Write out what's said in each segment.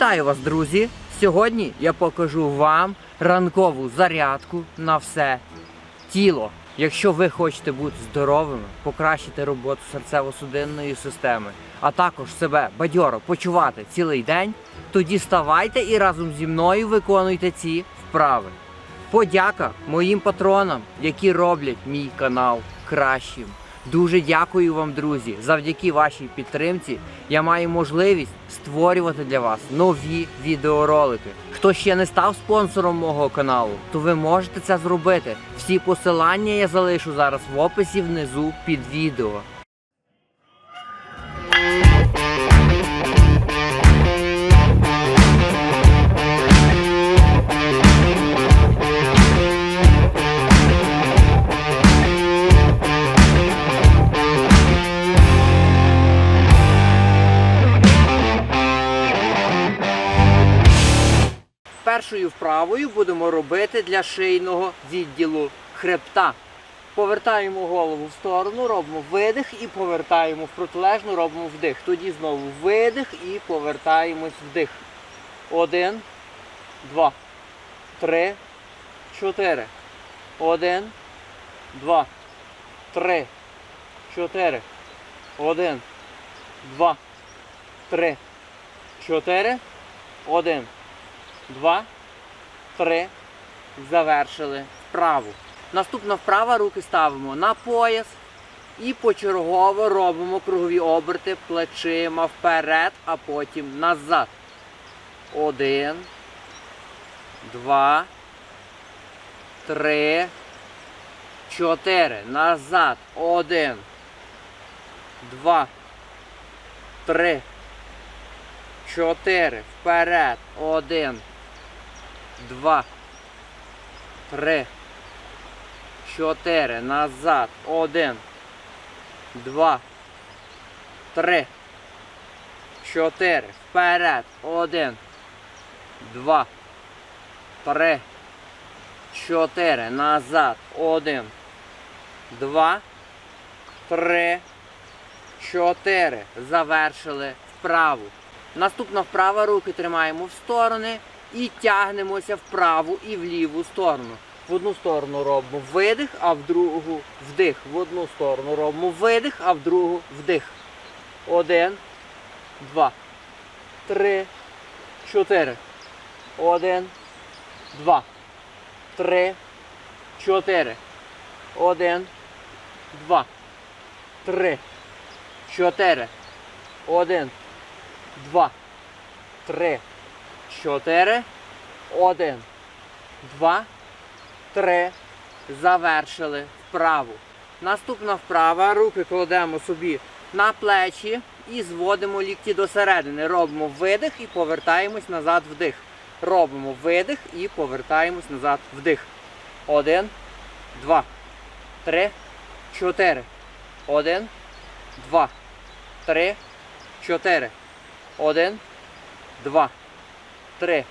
Вітаю вас, друзі! Сьогодні я покажу вам ранкову зарядку на все тіло. Якщо ви хочете бути здоровими, покращити роботу серцево-судинної системи, а також себе бадьоро почувати цілий день, тоді ставайте і разом зі мною виконуйте ці вправи. Подяка моїм патронам, які роблять мій канал кращим. Дуже дякую вам, друзі. Завдяки вашій підтримці я маю можливість створювати для вас нові відеоролики. Хто ще не став спонсором мого каналу, то ви можете це зробити. Всі посилання я залишу зараз в описі внизу під відео. Першою вправою будемо робити для шийного відділу хребта. Повертаємо голову в сторону, робимо видих і повертаємо в протилежну, робимо вдих. Тоді знову видих і повертаємось вдих. Один, два, три, чотири. Один, два, три, чотири. Один, два, три, чотири. Один. Два, три. Завершили вправу. Наступна вправа руки ставимо на пояс і почергово робимо кругові оберти плечима вперед, а потім назад. Один. Два. Три. Чотири. Назад. Один. Два. Три. Чотири. Вперед. Один. Два. Три. Чотири. Назад. Один. Два. Три. Чотири. Вперед. Один. Два. Три. Чотири. Назад. Один. Два. Три. Чотири. Завершили вправу. Наступна вправа. Руки тримаємо в сторони і тягнемося в праву і в ліву сторону. В одну сторону робимо видих, а в другу вдих. В одну сторону робимо видих, а в другу вдих. Один, два, три, чотири. Один, два, три, чотири. Один, два, три, чотири. Один, два, три, чотири. Один, два, три. Завершили вправу. Наступна вправа. Руки кладемо собі на плечі і зводимо лікті до середини. Робимо видих і повертаємось назад вдих. Робимо видих і повертаємось назад вдих. Один, два, три, чотири. Один, два, три, чотири. Один, два, три,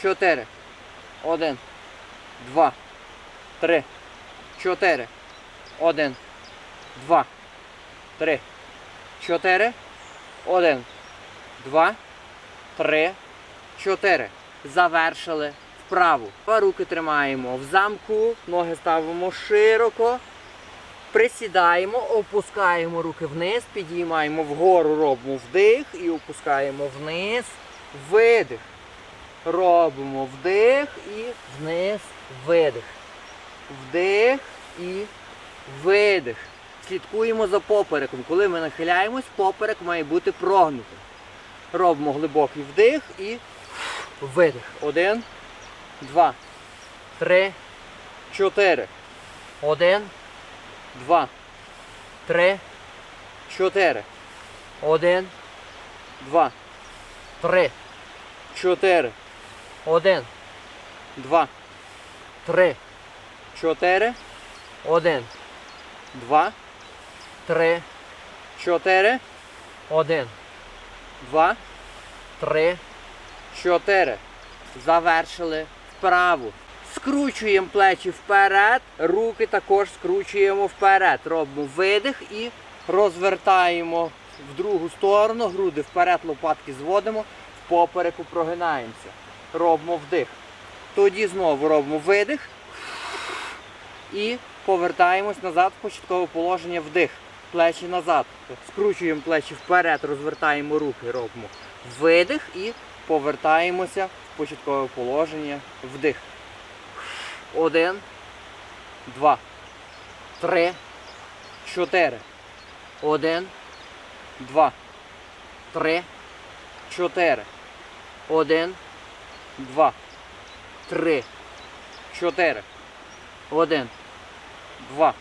чотири. Один, два, три, чотири. Один, два, три, чотири. Один, два, три, чотири. Завершили вправу. Руки тримаємо в замку, ноги ставимо широко. Присідаємо, опускаємо руки вниз, підіймаємо вгору, робимо вдих і опускаємо вниз, видих. Робимо вдих і вниз, видих. Вдих і видих. Слідкуємо за попереком. Коли ми нахиляємось, поперек має бути прогнутим. Робимо глибокий вдих і видих. Один, два, три, чотири. Один, два, три, чотири. Один, два, три, чотири. Один, два, три, чотири. Один, два, три, чотири. Один, два, три, чотири. Завершили вправу. Скручуємо плечі вперед, руки також скручуємо вперед. Робимо видих і розвертаємо в другу сторону, груди вперед, лопатки зводимо. В попереку прогинаємося. Робимо вдих. Тоді знову робимо видих. І повертаємось назад в початкове положення вдих. Плечі назад. Скручуємо плечі вперед, розвертаємо руки, робимо видих і повертаємося в початкове положення вдих. Один, два, три, чотири. Один, два, три, чотири. Один, два, три, чотири. Один, два,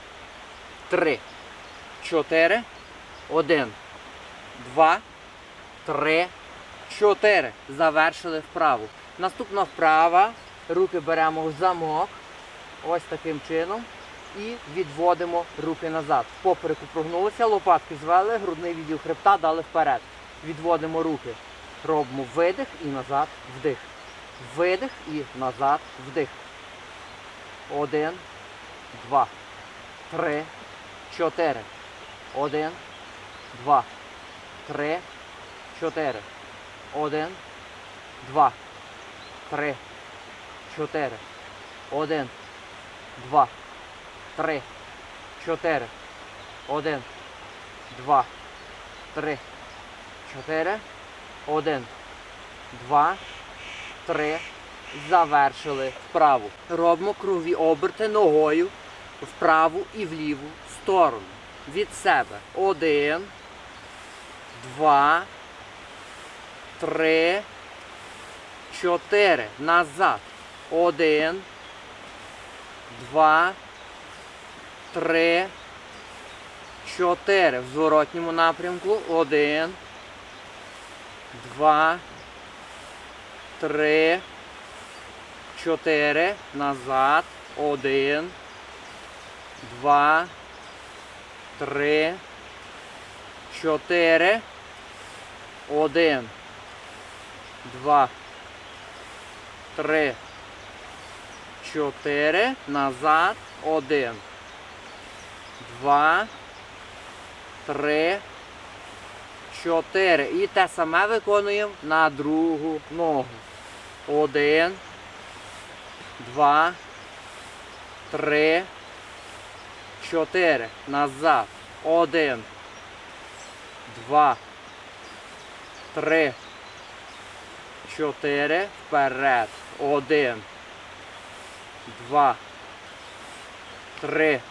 три, чотири. Один, два, три, чотири. Завершили вправу. Наступна вправа. Руки беремо в замок. Ось таким чином. І відводимо руки назад. Попереку прогнулися, лопатки звели, грудний відділ хребта дали вперед. Відводимо руки. Робимо видих і назад вдих. Видих і назад вдих. Один, два, три, чотири. Один, два, три, чотири. Один, два, три, чотири. Один, два, три, чотири. Один, два, три, чотири. Один, два, три. Завершили вправу. Робимо кругові оберти ногою вправу і в ліву сторону. Від себе. Один, два, три, чотири. Назад. Один, два, три, чотири. В зворотньому напрямку. Один, два, три, чотири. Назад. Один, два, три, чотири. Один, два, три, чотири. Назад. Один, два, три, чотири. І те саме виконуємо на другу ногу. Один, два, три, чотири. Назад. Один, два, три, чотири. Вперед. Один, два, три,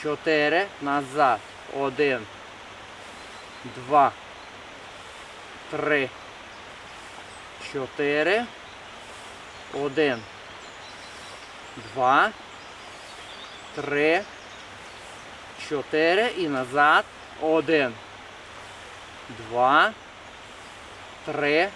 чотири. Назад. Один, два, три, чотири. Один, два, три, чотири і назад. Один, два, три,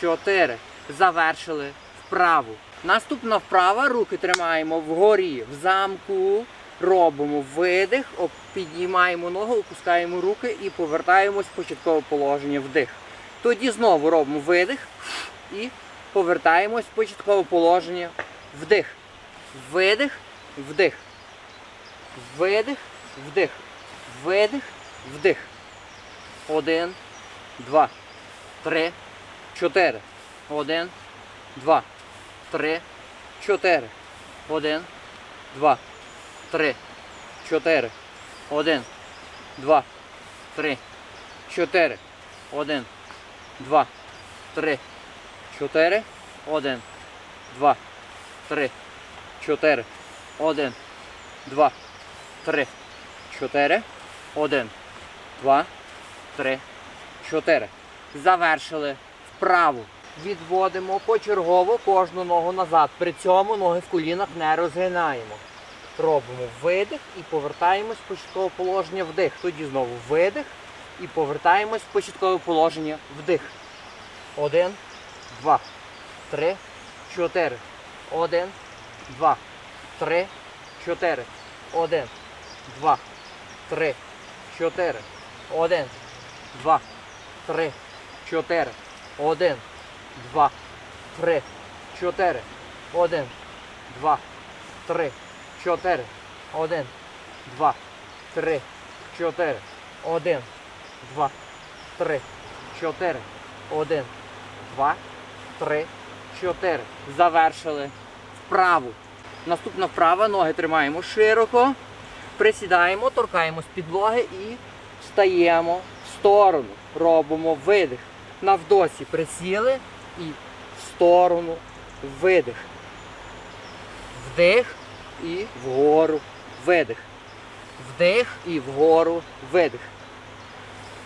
чотири. Завершили вправу. Наступна вправа. Руки тримаємо вгорі в замку. Робимо видих, піднімаємо ногу, опускаємо руки і повертаємось в початкове положення вдих. Тоді знову робимо видих і повертаємось в початкове положення. Вдих. Видих, вдих. Видих, вдих. Видих, вдих. Один, два, три, чотири. Один, два, три, чотири. Один, два, три, чотири. Один, два, три, чотири. Один, два, три, чотири. Один, два, три, чотири. Один, два, три, чотири. Один, два, три, чотири. Завершили вправу. Відводимо почергово кожну ногу назад. При цьому ноги в колінах не розгинаємо. Робимо видих і повертаємось в початкове положення вдих. Тоді знову видих і повертаємось в початкове положення вдих. Один, два, три, чотири. Один, два, три, чотири. Один, два, три, чотири. Один, два, три, чотири. Один, два, три, чотири. Один, два, три, чотири. Один, два, три, чотири. Один, два, три, чотири. Один, два, три, чотири. Завершили. Вправу. Наступна вправа. Ноги тримаємо широко. Присідаємо, торкаємось підлоги і встаємо в сторону. Робимо видих. На вдосі присіли і в сторону видих. Вдих і вгору видих. Вдих і вгору видих.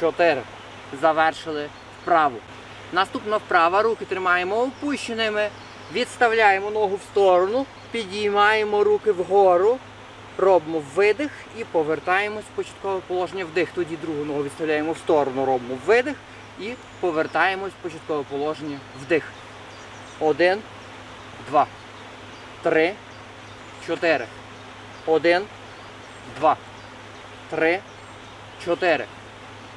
чотири. Завершили вправу. Наступна вправа. Руки тримаємо опущеними. Відставляємо ногу в сторону, підіймаємо руки вгору, робимо видих і повертаємось в початкове положення вдих. Тоді другу ногу відставляємо в сторону, робимо видих і повертаємось в початкове положення вдих. Один, два, три, чотири. Один, два, три, чотири.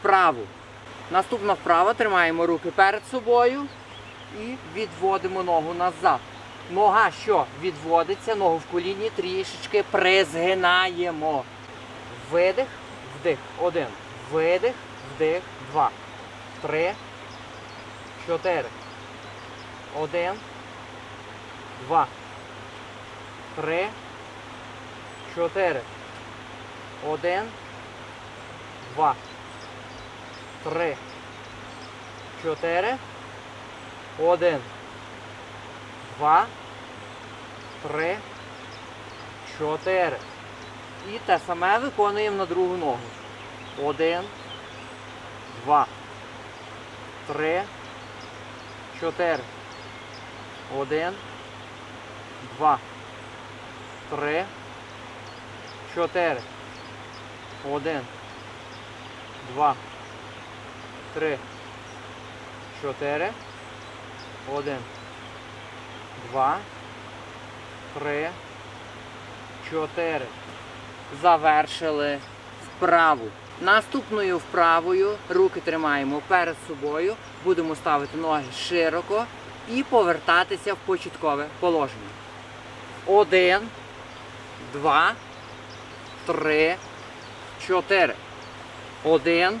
вправу. Наступна вправа. Тримаємо руки перед собою і відводимо ногу назад. Нога що відводиться, ногу в коліні трішечки призгинаємо. Видих, вдих. Один. Видих, вдих. Два. Три. Чотири. Один. Два. Три. Чотири. Один. Два. Три. Чотири. Один. Два. Три. Чотири. І те саме виконуємо на другу ногу. Один. Два. Три. Чотири. Один. Два. Три. Чотири. Один. Два. Три. Чотири. Один. Два. Три. Чотири. Завершили вправу. Наступною вправою руки тримаємо перед собою. Будемо ставити ноги широко і повертатися в початкове положення. Один. Два. Три. Чотири. Один.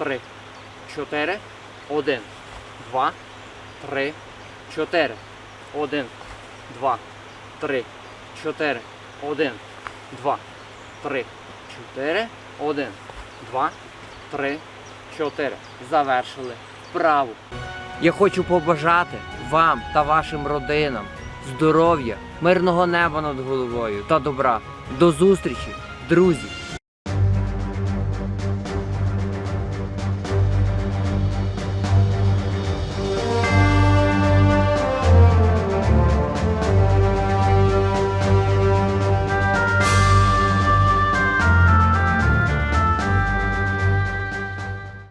Три, чотири, один, два, три, чотири. Один. Два. Три. Чотири. Один. Два. Три. Чотири. Один. Два. Три. Чотири. Завершили вправу. Я хочу побажати вам та вашим родинам здоров'я, мирного неба над головою та добра. До зустрічі, друзі!